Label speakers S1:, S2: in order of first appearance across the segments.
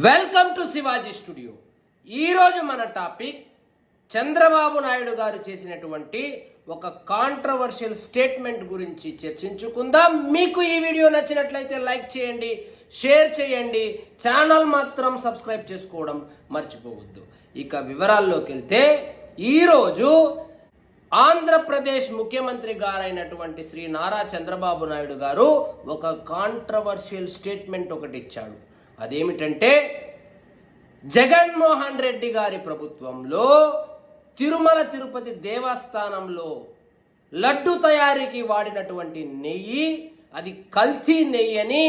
S1: Welcome to Shivaji studio. ఈరోజు మన topic Chandrababu Naidu గారు చేసినటువంటి ఒక కాంట్రవర్షియల్ స్టేట్మెంట్ గురించి చర్చించుకుందాం. మీకు ఈ వీడియో నచ్చినట్లయితే లైక్ చేయండి షేర్ చేయండి ఛానల్ మాత్రం సబ్స్క్రైబ్ చేసుకోవడం మర్చిపోవద్దు. ఇక వివరాల్లోకి వెళ్తే ఈరోజు ఆంధ్రప్రదేశ్ ముఖ్యమంత్రి గారైనటువంటి శ్రీ నారా చంద్రబాబు నాయుడు గారు ఒక కాంట్రవర్షియల్ స్టేట్మెంట్ ఒకటి ఇచ్చాడు. అదేమిటంటే జగన్మోహన్ రెడ్డి గారి ప్రభుత్వంలో తిరుమల తిరుపతి దేవస్థానంలో లడ్డు తయారీకి వాడినటువంటి నెయ్యి అది కల్తీ నెయ్యి అని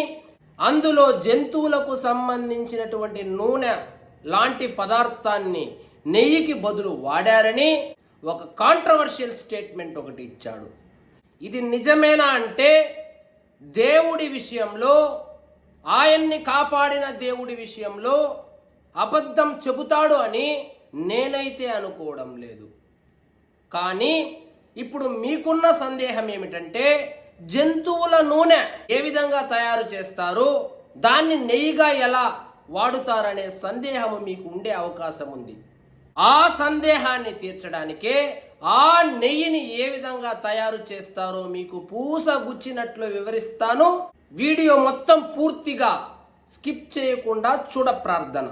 S1: అందులో జంతువులకు సంబంధించినటువంటి నూనె లాంటి పదార్థాన్ని నెయ్యికి బదులు వాడారని ఒక కాంట్రవర్షియల్ స్టేట్మెంట్ ఒకటి ఇచ్చాడు. ఇది నిజమేనా అంటే దేవుడి విషయంలో ఆయన్ని కాపాడిన దేవుడి విషయంలో అబద్ధం చెబుతాడు అని నేనైతే అనుకోవడం లేదు. కానీ ఇప్పుడు మీకున్న సందేహం ఏమిటంటే జంతువుల నూనె ఏ విధంగా తయారు చేస్తారు దాన్ని నెయ్యిగా ఎలా వాడుతారనే సందేహం మీకు ఉండే అవకాశం ఉంది. ఆ సందేహాన్ని తీర్చడానికే ఆ నెయ్యిని ఏ విధంగా తయారు చేస్తారో మీకు పూస గుచ్చినట్లు వివరిస్తాను. వీడియో మొత్తం పూర్తిగా స్కిప్ చేయకుండా చూడ ప్రార్థన.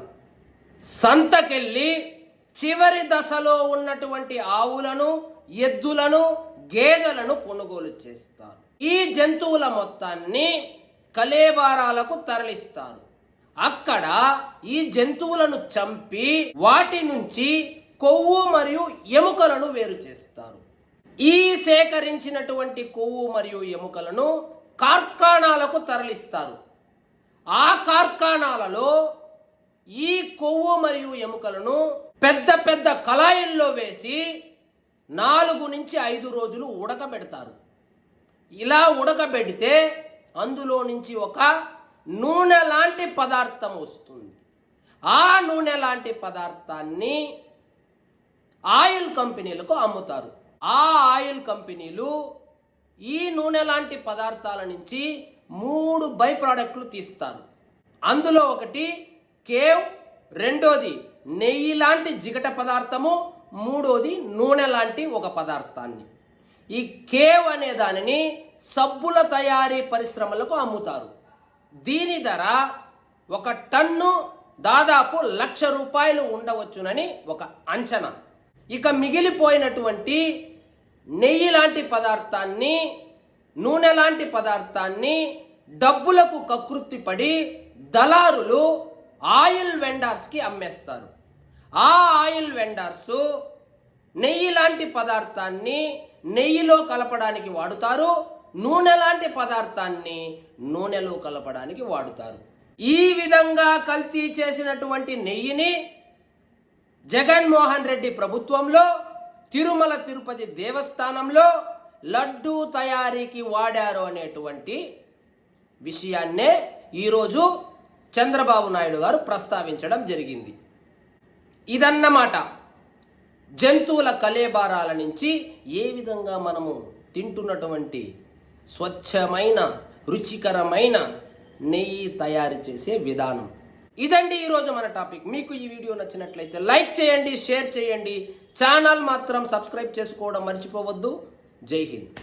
S1: సంతకెళ్ళి చివరి దశలో ఉన్నటువంటి ఆవులను ఎద్దులను గేదెలను కొనుగోలు చేస్తారు. ఈ జంతువుల మొత్తాన్ని కలేబారాలకు తరలిస్తారు. అక్కడ ఈ జంతువులను చంపి వాటి నుంచి కొవ్వు మరియు ఎముకలను వేరు చేస్తారు. ఈ సేకరించినటువంటి కొవ్వు మరియు ఎముకలను కార్ఖానాలకు తరలిస్తారు. ఆ కార్ఖానాలలో ఈ కొవ్వు మరియు ఎముకలను పెద్ద పెద్ద కళాయిల్లో వేసి నాలుగు నుంచి ఐదు రోజులు ఉడకబెడతారు. ఇలా ఉడకబెడితే అందులో నుంచి ఒక నూనె లాంటి పదార్థం వస్తుంది. ఆ నూనె లాంటి పదార్థాన్ని ఆయిల్ కంపెనీలకు అమ్ముతారు. ఆ ఆయిల్ కంపెనీలు ఈ నూనె లాంటి పదార్థాల నుంచి మూడు బై ప్రోడక్ట్లు తీస్తారు అందులో ఒకటి కేవ్ రెండోది నెయ్యి లాంటి జిగట పదార్థము మూడోది నూనె లాంటి ఒక పదార్థాన్ని. ఈ కేవ్ అనే దానిని సబ్బుల తయారీ పరిశ్రమలకు అమ్ముతారు. దీని ధర ఒక టన్ను దాదాపు లక్ష రూపాయలు ఉండవచ్చునని ఒక అంచనా. ఇక మిగిలిపోయినటువంటి నెయ్యి లాంటి పదార్థాన్ని నూనె లాంటి పదార్థాన్ని డబ్బులకు కకృతి పడి దళారులు ఆయిల్ వెండార్స్కి అమ్మేస్తారు. ఆ ఆయిల్ వెండార్సు నెయ్యి లాంటి పదార్థాన్ని నెయ్యిలో కలపడానికి వాడుతారు నూనె లాంటి పదార్థాన్ని నూనెలో కలపడానికి వాడుతారు. ఈ విధంగా కల్తీ చేసినటువంటి నెయ్యిని జగన్మోహన్ రెడ్డి ప్రభుత్వంలో తిరుమల తిరుపతి దేవస్థానంలో లడ్డూ తయారీకి వాడారు అనేటువంటి విషయాన్నే ఈరోజు చంద్రబాబు నాయుడు గారు ప్రస్తావించడం జరిగింది. ఇదన్నమాట. జంతువుల కలేబారాల నుంచి ఏ విధంగా మనము తింటున్నటువంటి స్వచ్ఛమైన రుచికరమైన నెయ్యి తయారు చేసే విధానం. ఇదండి ఈరోజు మన టాపిక్. మీకు ఈ వీడియో నచ్చినట్లయితే లైక్ చేయండి షేర్ చేయండి. ఛానల్ మాత్రం సబ్స్క్రైబ్ చేసుకోవడం మర్చిపోవద్దు. జై హింద్.